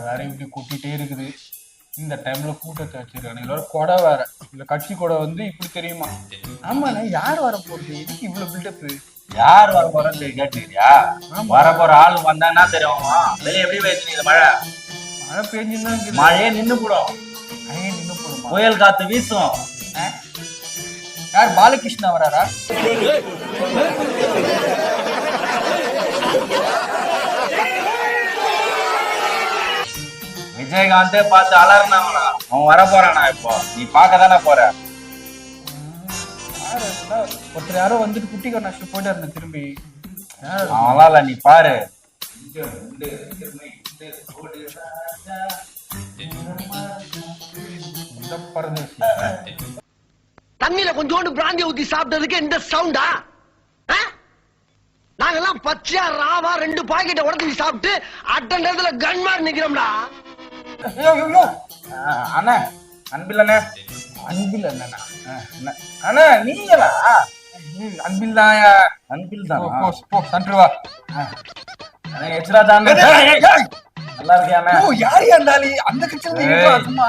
வேற இப்படி கொட்டிட்டே இருக்குது இந்த டைம்ல கூட்டத்தை வச்சிருக்காங்க இதோட கொடை வேற இந்த கட்சி கொடை வந்து இப்படி தெரியுமா ஆமாண்ணே யார் வர போறது எதுக்கு இவ்வளவு பில்டப் யார் வர போறன்னு கேட்டுக்கிறியா வர போற ஆள் வந்தான்னா தெரியும் வெளியே எப்படி பேசுறீங்க இந்த மழை மழை பெஞ்சுன்னா மழையே நின்னு போடும் மழையே நின்று போடுமா புயல் காத்து வீசும் யார் பாலகிருஷ்ணா வராரா விஜயகாந்தே பார்த்து அலர்னவனா அவன் வர போறானா இப்போ? நீ பார்க்க தானே போற? ஒருத்தர் யாரோ வந்துட்டு குட்டி கண்ணாச்சு போயிட்டு இருந்தேன் திரும்பி. அவன்லாம் இல்ல நீ பாரு. தண்ணியில கொஞ்சோண்டு பிராந்தி ஊத்தி சாப்பிட்டதுக்கு இந்த சவுண்டா நாங்கெல்லாம் பச்சையா ராவா ரெண்டு பாக்கெட்டை உடச்சி சாப்பிட்டு அட்ட நேரத்துல கன்மார் நிக்கிறோம்டா. ஐயோ, அண்ணே அன்பில்லண்ணே. அன்பில் என்னண்ணா அண்ணா. நீங்களா? அன்பில் தான்யா அன்பில் தான் போ, போ சன்று வா. தான் நல்லா இருக்கியாண்ணே ஓ யார் இருந்தாலி அந்த. சும்மா?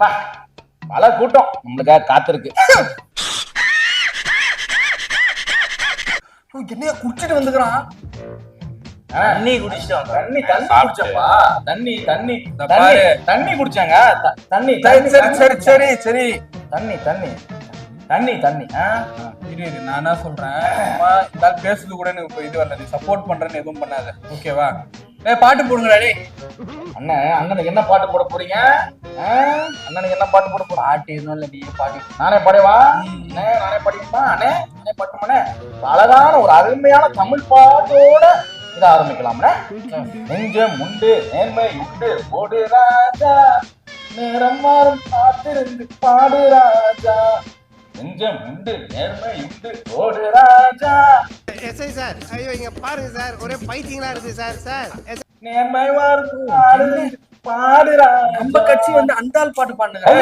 பா, பல கூட்டம் நம்மளுக்காக காத்திருக்கு. என்னையா குடிச்சிட்டு வந்துக்கிறான்? தண்ணி குடிச்சிட்டோம். தண்ணி தண்ணி குடிச்சப்பா தண்ணி தண்ணி. தண்ணி. தண்ணி குடிச்சாங்க. தண்ணி சரி சரி சரி சரி தண்ணி தண்ணி. தண்ணி தண்ணி? இரு இரு நான் என்ன சொல்றேன்? இந்த பேசுறது கூட எனக்கு இது வரல. நீ சப்போர்ட் பண்றேன்னு எதுவும் பண்ணாத. ஓகேவா ஏய் பாட்டு போடுங்கடா டேய். அண்ணன் அண்ணனுக்கு என்ன பாட்டு போட போறீங்க? அண்ணனுக்கு என்ன பாட்டு போட போறோம் பாட்டு எதுவும் இல்ல நீ பாட்டு நானே பாடவா? அண்ணே நானே படிக்குமா அண்ணே நானே பாட்டுமாண்ணே. அழகான ஒரு அருமையான தமிழ் பாட்டோட இதை ஆரம்பிக்கலாம்ண்ணே நெஞ்சம் உண்டு நேர்மை உண்டு போடு ராஜா. நேரம் மாறும் காத்திருந்து பாடு ராஜா. நெஞ்சம் உண்டு நேர்மை உண்டு போடு ராஜா. எஸ்ஐ சார் ஐயோ இங்க பாருங்க சார் ஒரே பைத்தியங்களா இருக்கு சார் சார். நேர்மை மாறும் பாடு ராஜா. நம்ம கட்சி வந்து அந்த ஆள் பாட்டு பாடுங்க